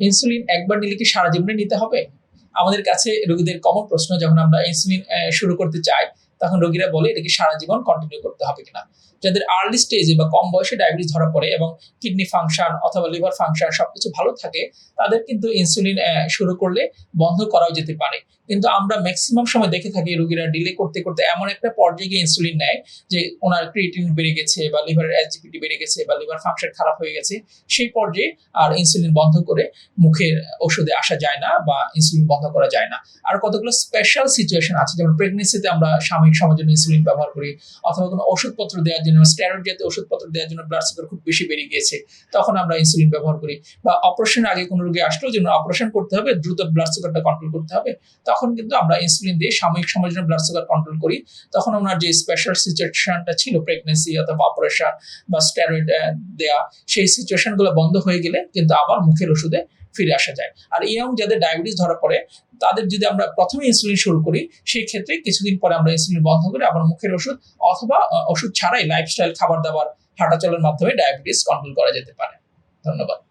Insulin একবার নিলে কি সারা জীবনে নিতে হবে? আমাদের কাছে রোগীদের কমন প্রশ্ন যখন আমরা ইনসুলিন শুরু করতে চাই তখন রোগীরা বলে, এটা কি সারা জীবন কন্টিনিউ করতে হবে কিনা? যাদের আর্লি স্টেজে বা কম বয়সে ডায়াবেটিস ধরা পড়ে এবং কিডনি ফাংশন অথবা লিভার ফাংশন সবকিছু ভালো থাকে, তাদের কিন্তু ইনসুলিন শুরু করলে বন্ধ করাও যেতে পারে। কিন্তু আমরা ম্যাক্সিমাম সময় দেখে থাকি রোগীরা ডিলে করতে করতে এমন একটা পর্যায়ে গিয়ে ইনসুলিন নেয় যে ওনার ক্রিয়েটিন বেড়ে গেছে বা লিভারের এসজিপিটি বেড়ে গেছে বা লিভার ফাংশন খারাপ হয়ে গেছে, সেই পর্যায়ে আর ইনসুলিন বন্ধ করে মুখের ওষুধে আসা যায় না বা ইনসুলিন বন্ধ করা যায় না। আর কতগুলো স্পেশাল সিচুয়েশন আছে, যেমন প্রেগনেন্সিতে আমরা সাময়িক সময়ের জন্য ইনসুলিন ব্যবহার করি অথবা কোনো ওষুধপত্র দেওয়ার জন্য স্টেরয়েড জাতীয় ওষুধপত্র দেওয়ার জন্য ব্লাড সুগার খুব বেশি বেড়ে গিয়েছে, তখন আমরা ইনসুলিন ব্যবহার করি। বা অপারেশনের আগে কোনো রোগী আসলেও যেন অপারেশন করতে হবে, দ্রুত ব্লাড সুগারটা কন্ট্রোল করতে হবে, তখন কিন্তু আমরা ইনসুলিন দিয়ে সাময়িক সময়ের জন্য ব্লাড সুগার কন্ট্রোল করি। তখন ওনার যে স্পেশাল সিচুয়েশনটা ছিল প্রেগনেন্সি অথবা অপারেশন বা স্টেরয়েড দেওয়া সেই সিচুয়েশনগুলো বন্ধ হয়ে গেলে কিন্তু আবার মুখের ওষুধে ফিরে আসা যায়। আর ইয়ং যাদের ডায়াবেটিস ধরা পড়ে, তাদের যদি আমরা প্রথমে ইনসুলিন শুরু করি, সেই ক্ষেত্রে কিছুদিন পরে আমরা ইনসুলিন বন্ধ করে আবার মুখের ওষুধ অথবা ওষুধ ছাড়াই লাইফস্টাইল খাবার দাবার হাঁটাচলার মাধ্যমে ডায়াবেটিস কন্ট্রোল করা যেতে পারে। ধন্যবাদ।